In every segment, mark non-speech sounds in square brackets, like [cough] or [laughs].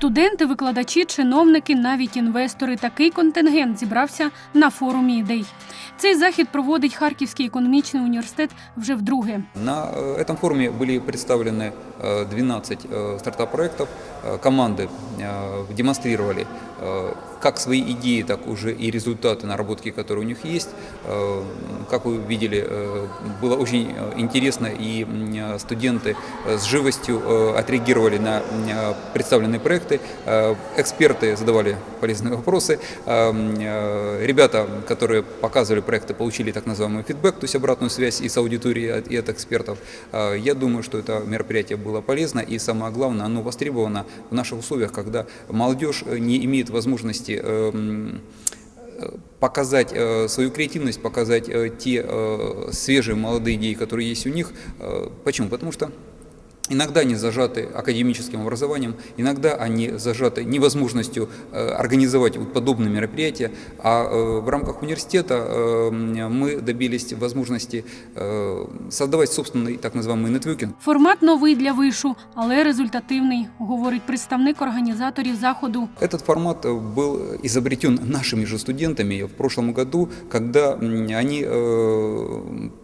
Студенти, викладачі, чиновники, навіть інвестори. Такий контингент зібрався на форумі ідей. Цей захід проводить Харківський економічний університет вже вдруге. На э, этом форуме были представлены э, 12 э, стартап-проектов. Э, Команды э, демонстрировали э, как свои идеи, так уже и результаты наработки, которые у них есть. Э, Как вы видели, э, было очень э, интересно, и студенты с живостью отреагировали на представленные проекты. Эксперты задавали полезные вопросы. Ребята, которые показывали проекты, получили так называемый фидбэк, то есть обратную связь и с аудиторией, и от экспертов. Я думаю, что это мероприятие было полезно и самое главное, оно востребовано в наших условиях, когда молодежь не имеет возможности э, м, э, показать э, свою креативность, показать э, те э, свежие молодые идеи, которые есть у них. Э, Почему? Потому что Иногда они зажаты академическим образованием, иногда они зажаты невозможностью э, организовать вот подобные мероприятия, а э, в рамках университета э, м, мы добились возможности э, создавать собственный так называемый нетворкинг. Формат новий для вишу, але результативний, говорить представник організаторів заходу. Этот формат э, был изобретен нашими же студентами в прошлом году, когда м, они э,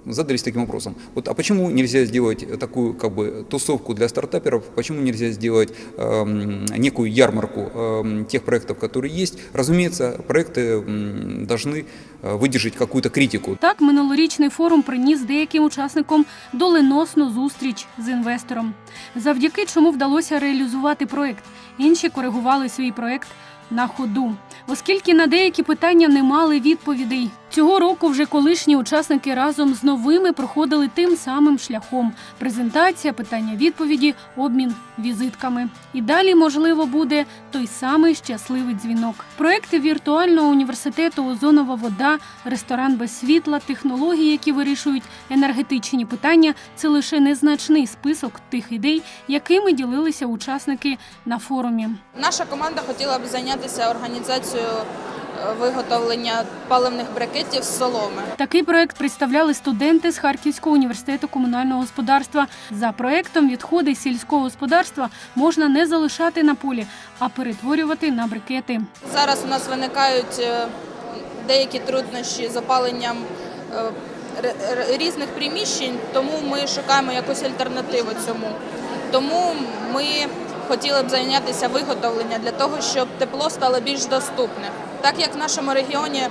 задались таким вопросом. Вот, а почему нельзя сделать такую как бы тусовку для стартаперов? Почему нельзя сделать эм, некую ярмарку эм, тех проектов, которые есть? Разумеется, проекты м, должны э, выдержать какую-то критику. Так, минулорічний форум приніс деяким учасникам доленосну зустріч з інвестором, завдяки чому вдалося реалізувати проект. Інші коригували свій проект на ходу, оскільки на деякі питання не мали відповідей. Цього року вже колишні учасники разом з новими проходили тим самим шляхом: презентація, питання відповіді, обмін візитками. І далі, можливо, буде той самий щасливий дзвінок. Проекти віртуального університету Озонова вода, ресторан без світла, технології, які вирішують енергетичні питання, це лише незначний список тих ідей, якими ділилися учасники на форумі. Наша команда хотіла б зайнятися організацією виготовлення паливних брикетів з соломи. Такий проект представляли студенти з Харківського університету комунального господарства. За проектом відходи сільського господарства можна не залишати на полі, а перетворювати на брикети. Зараз у нас виникають е, деякі труднощі з опаленням е, різних приміщень, тому ми шукаємо якусь альтернативу цьому. Тому ми хотіли б зайнятися виготовленням для того, щоб тепло стало більш доступним. Так як в нашому регіоні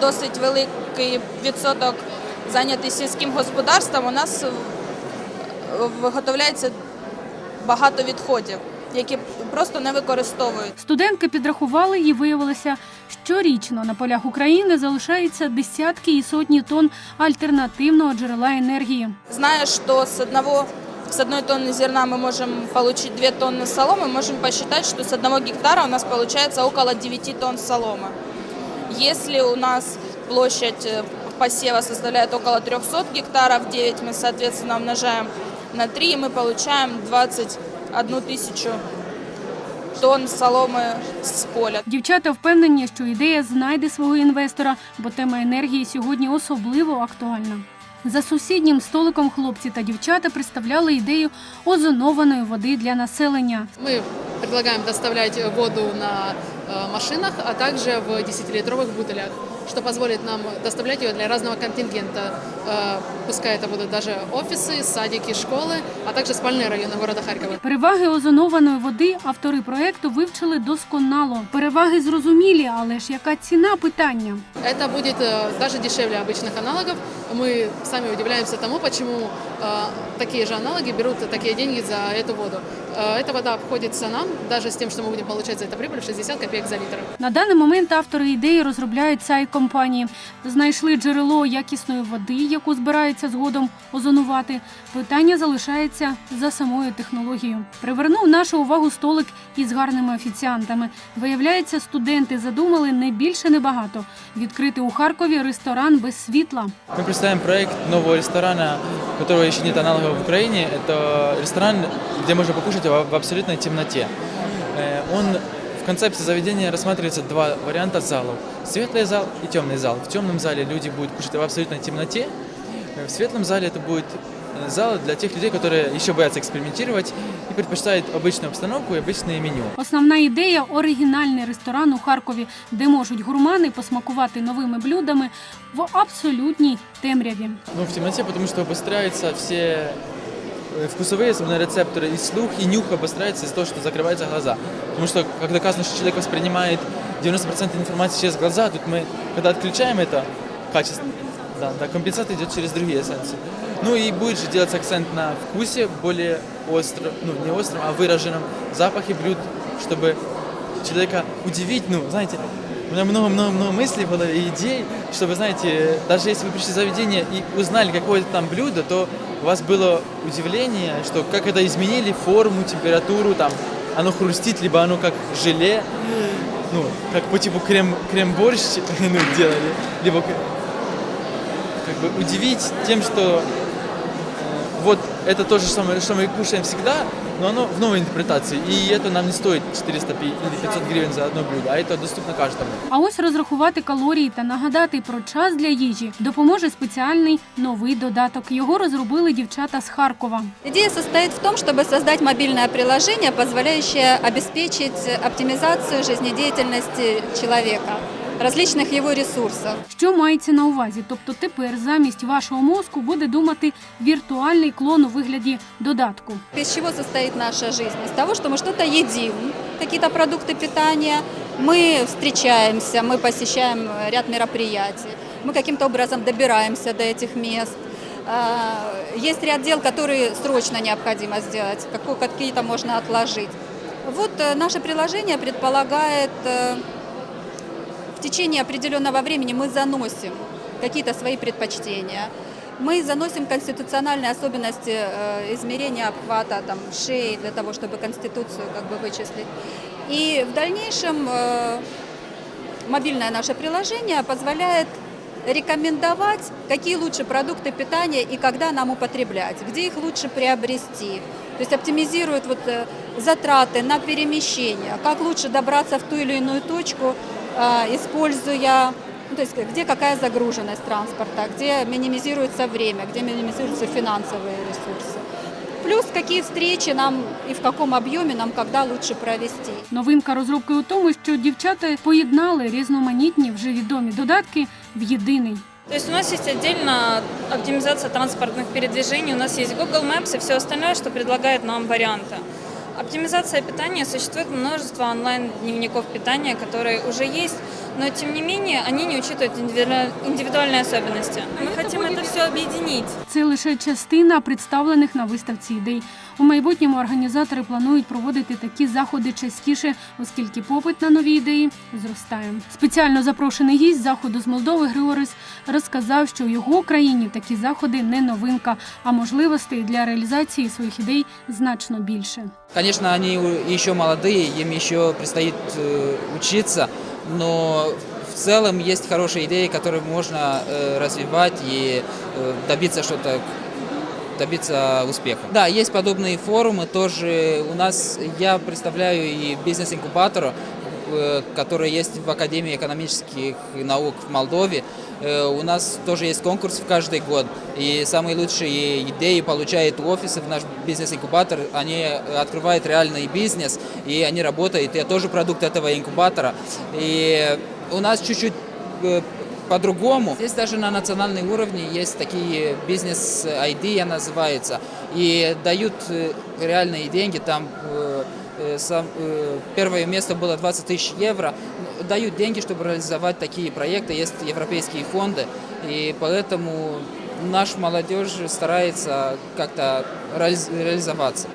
досить великий відсоток зайнятий сільським господарством, у нас виготовляється багато відходів, які просто не використовують. Студентки підрахували і виявилося, щорічно на полях України залишається десятки і сотні тонн альтернативного джерела енергії. Зная, что с одного с одной тонны зерна мы можем получить 2 тонны соломы, можем посчитать, что с одного гектара у нас получается около 9 тонн соломы. Если у нас площадь э, посева составляет около 300 гектаров, 9 мы, соответственно, умножаем на 3, и мы получаем 21 тысячу тонн соломы с поля. Дівчата впевнені, що ідея знайде свого інвестора, бо тема енергії сьогодні особливо актуальна. За сусіднім столиком хлопці та дівчата представляли ідею озонованої води для населення. Мы предлагаем доставлять воду на э, машинах, а также в 10-литровых бутылях, что позволит нам доставлять ее для разного контингента. Э, Пускай это будут даже офисы, садики, школы, а также спальные районы города Харькова. Переваги озонованої води автори проекту вивчили досконало. Переваги зрозумілі, але ж яка ціна питання? Это будет э, даже дешевле обычных аналогов. Мы сами удивляемся тому, почему э, такие же аналоги берут такие деньги за эту воду. Э, Эта вода обходится нам, даже с тем, что мы будем получать за это прибыль, в 60 копеек за литр. На даний момент автори ідеї розробляють сайт компанії. Знайшли джерело якісної води, яку збираються згодом озонувати. Питання залишається за самою технологією. Привернув нашу увагу столик із гарними офіціантами. Виявляється, студенти задумали не більше, не багато відкрити у Харкові ресторан без світла. Мы представляем проект нового ресторана, которого еще нет аналогов в Украине. Это ресторан, где можно покушать в в абсолютной темноте. Э, Он в концепции заведения рассматривается два варианта залов. Светлый зал и темный зал. В темном зале люди будут кушать в абсолютной темноте. Э, В светлом зале это будет э, зал для тех людей, которые еще боятся экспериментировать и предпочитают обычную обстановку и обычные меню. Основна ідея оригінальний ресторан у Харкові, де можуть гурмани посмакувати новими блюдами в абсолютній темряві. Ну, в темноте, потому что обостряются все э, вкусовые, особенно рецепторы, и слух, и нюх обостряется из-за того, что закрываются глаза. Потому что, как доказано, что человек воспринимает 90% информации через глаза, тут мы, когда отключаем это качество, да, да, компенсация идет через другие эссенции. Ну и будет же делаться акцент на вкусе, более остро, ну не остром, а выраженном запахе блюд, чтобы человека удивить, ну, знаете, у меня много-много-много мыслей голове, и идей, чтобы, знаете, даже если вы пришли в заведение и узнали какое-то там блюдо, то у вас было удивление, что как это изменили форму, температуру, там, оно хрустит, либо оно как желе, ну, как по типу крем, крем-борщ [laughs] ну, делали, либо как бы удивить тем, что э, вот это то же самое, что мы кушаем всегда, но оно в новой интерпретации. И это нам не стоит 400 пи- или 500 гривен за одно блюдо, а это доступно каждому. А ось розрахувати калорії та нагадати про час для їжі допоможе спеціальний новий додаток. Його розробили дівчата з Харкова. Идея состоит в том, чтобы создать мобильное приложение, позволяющее обеспечить оптимизацию жизнедеятельности человека, различных его ресурсов. Що мається на увазі? Тобто тепер замість вашого мозку буде думати віртуальний клон у вигляді додатку. Из чего состоит наша жизнь? Из того, что мы что-то едим, какие-то продукты питания, мы встречаемся, мы посещаем ряд мероприятий, мы каким-то образом добираемся до этих мест. А, Есть ряд дел, которые срочно необходимо сделать, како- какие-то можно отложить. Вот э, наше приложение предполагает э, в течение определенного времени мы заносим какие-то свои предпочтения. Мы заносим конституциональные особенности э, измерения обхвата там, шеи для того, чтобы конституцию как бы вычислить. И в дальнейшем э, мобильное наше приложение позволяет рекомендовать, какие лучше продукты питания и когда нам употреблять, где их лучше приобрести. То есть оптимизирует вот, э, затраты на перемещение, как лучше добраться в ту или иную точку, используя, ну, то есть где какая загруженность транспорта, где минимизируется время, где минимизируются финансовые ресурсы. Плюс какие встречи нам и в каком объеме нам когда лучше провести. Новинка розробки у тому, що дівчата поєднали різноманітні вже відомі додатки в єдиний. То есть у нас есть отдельно оптимизация транспортных передвижений, у нас есть Google Maps и все остальное, что предлагает нам варианты. Оптимизация питания существует множество онлайн-дневников питания, которые уже есть, но тем не менее они не учитывают индивидуаль- индивидуальные особенности. Мы хотим это все объединить. Це лише частина представлених на виставці ідей. У майбутньому організатори планують проводити такі заходи частіше, оскільки попит на нові ідеї зростає. Спеціально запрошений гість заходу з Молдови Григорис розказав, що в його країні такі заходи не новинка, а можливостей для реалізації своїх ідей значно більше. Конечно, они у- еще молодые, им еще предстоит э, учиться, но в целом есть хорошие идеи, которые можно э, развивать и э, добиться что-то добиться успеха. Да, есть подобные форумы тоже. У нас я представляю и бизнес-инкубатор, э, который есть в Академии экономических наук в Молдове. Э, У нас тоже есть конкурс в каждый год, и самые лучшие идеи получают офисы в наш бизнес-инкубатор. Они открывают реальный бизнес, и они работают. Я тоже продукт этого инкубатора. И у нас чуть-чуть э, по-другому. Здесь даже на национальном уровне есть такие бизнес-ID, называется, и дают э, реальные деньги, там э, э, э, первое место было 20 тысяч евро, дают деньги, чтобы реализовать такие проекты, есть европейские фонды, и поэтому наш молодежь старается как-то реализ- реализоваться.